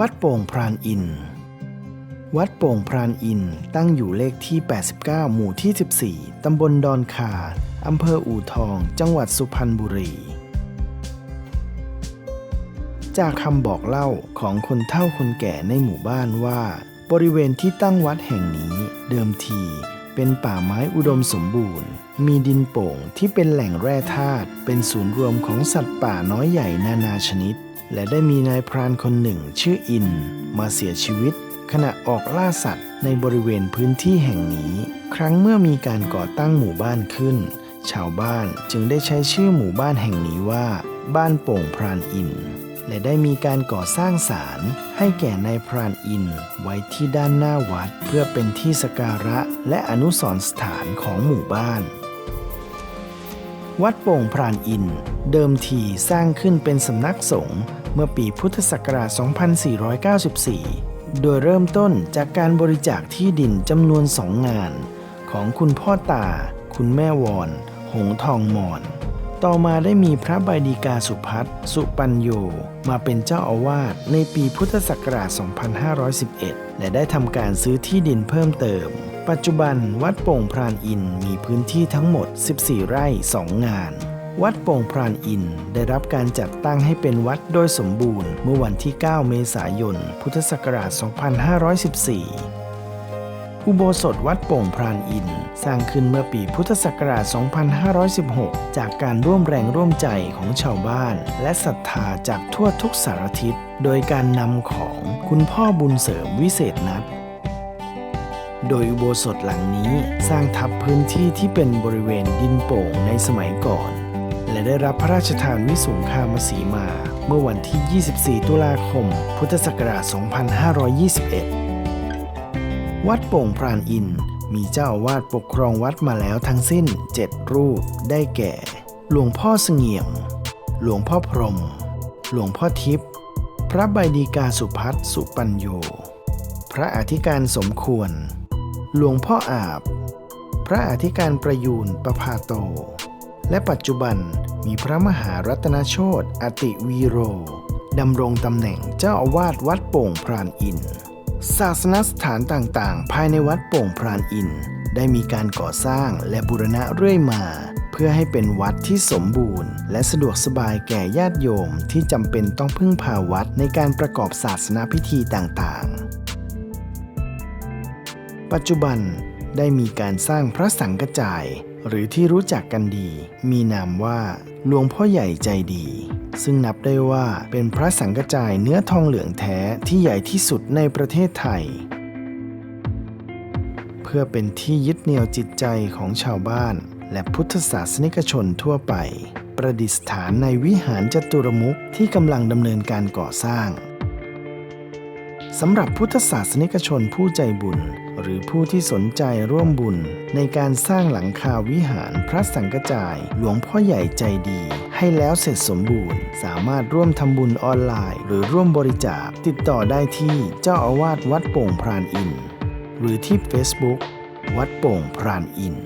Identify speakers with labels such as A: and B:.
A: วัดโป่งพรานอิน วัดโป่งพรานอินตั้งอยู่เลขที่ 89 หมู่ที่ 14 ตำบลดอนคาอำเภออู่ทอง จังหวัดสุพรรณบุรี จากคำบอกเล่าของคนเฒ่าคนแก่ในหมู่บ้านว่า บริเวณที่ตั้งวัดแห่งนี้เดิมทีเป็นป่าไม้อุดมสมบูรณ์ มีดินโป่งที่เป็นแหล่งแร่ธาตุ เป็นศูนย์รวมของสัตว์ป่าน้อยใหญ่นานาชนิด และได้มีนายพรานคนหนึ่งชื่ออิน มาเสียชีวิต ขณะออกล่าสัตว์ในบริเวณพื้นที่แห่งนี้ ครั้งเมื่อมีการก่อตั้งหมู่บ้านขึ้น ชาวบ้านจึงได้ใช้ชื่อหมู่บ้านแห่งนี้ว่า บ้านโป่งพรานอิน และได้มีการก่อสร้างศาลให้แก่นายพรานอินไว้ที่ด้านหน้าวัด เพื่อเป็นที่สการะและอนุสรณ์สถานของหมู่บ้าน วัดโป่งพรานอิน เดิมทีสร้างขึ้นเป็นสำนักสงฆ์เมื่อปีพุทธศักราช 2494 โดยเริ่มต้นจากการบริจาคที่ดินจำนวนสองงาน ของคุณพ่อตา คุณแม่วอน หงทองมอน ต่อมาได้มีพระบาดีกาสุพัฒสุปัญโย มาเป็นเจ้าอาวาสในปีพุทธศักราช 2511 และได้ทำการซื้อที่ดินเพิ่มเติม ปัจจุบันวัดโป่งพรานอินมีพื้นที่ทั้งหมด 14 ไร่ 2 งาน วัดโป่งพรานอินได้รับการจัดตั้งให้เป็นวัดโดยสมบูรณ์ เมื่อวันที่ 9 เมษายน พุทธศักราช 2514 อุโบสถวัดโป่งพรานอินสร้างขึ้นเมื่อปีพุทธศักราช 2516 จากการร่วมแรงร่วมใจของชาวบ้าน และศรัทธาจากทั่วทุกสารทิศ โดยการนำของคุณพ่อบุญเสริมวิเศษนัท โดยอุโบสถหลังนี้สร้างทับพื้นที่ที่เป็นบริเวณดินโป่งในสมัยก่อน และได้รับพระราชทานวิสุงคามสีมา เมื่อวันที่ 24 ตุลาคม พุทธศักราช 2521 วัดโป่งพรานอินมีเจ้าอาวาสปกครองวัดมาแล้วทั้งสิ้น 7 รูปได้แก่ หลวงพ่อเสงี่ยม หลวงพ่อพรหมหลวงพ่อทิพย์พระใบดีกาสุพัฒสุปัญโย พระอธิการสมควร หลวงพ่ออาบ พระอธิการประยูนประพาโต และปัจจุบันมีพระมหารัตนโชตอติวีโรดำรงตำแหน่งเจ้าอาวาสวัดโป่งพรานอิน ศาสนสถานต่างๆ ภายในวัดโป่งพรานอิน ได้มีการก่อสร้างและบูรณะเรื่อยมา เพื่อให้เป็นวัดที่สมบูรณ์ และสะดวกสบายแก่ญาติโยมที่จำเป็นต้องพึ่งพาวัดในการประกอบศาสนาพิธีต่างๆ ปัจจุบันได้มีการสร้างพระสังกจาย หรือที่รู้จักกันดี มีนามว่าหลวงพ่อใหญ่ใจดี ซึ่งนับได้ว่าเป็นพระสังกจายเนื้อทองเหลืองแท้ที่ใหญ่ที่สุดในประเทศไทย เพื่อเป็นที่ยึดเหนี่ยวจิตใจของชาวบ้าน และพุทธศาสนิกชนทั่วไป ประดิษฐานในวิหารจตุรมุขที่กำลังดำเนินการก่อสร้าง สำหรับพุทธศาสนิกชนผู้ใจบุญ หรือผู้ที่สนใจร่วมบุญ ในการสร้างหลังคาวิหารพระสังกจาย หลวงพ่อใหญ่ใจดี ให้แล้วเสร็จสมบูรณ์ สามารถร่วมทำบุญออนไลน์ หรือร่วมบริจาคติดต่อได้ที่เจ้าอาวาสวัดโป่งพรานอิน หรือที่ Facebook วัดโป่งพรานอิน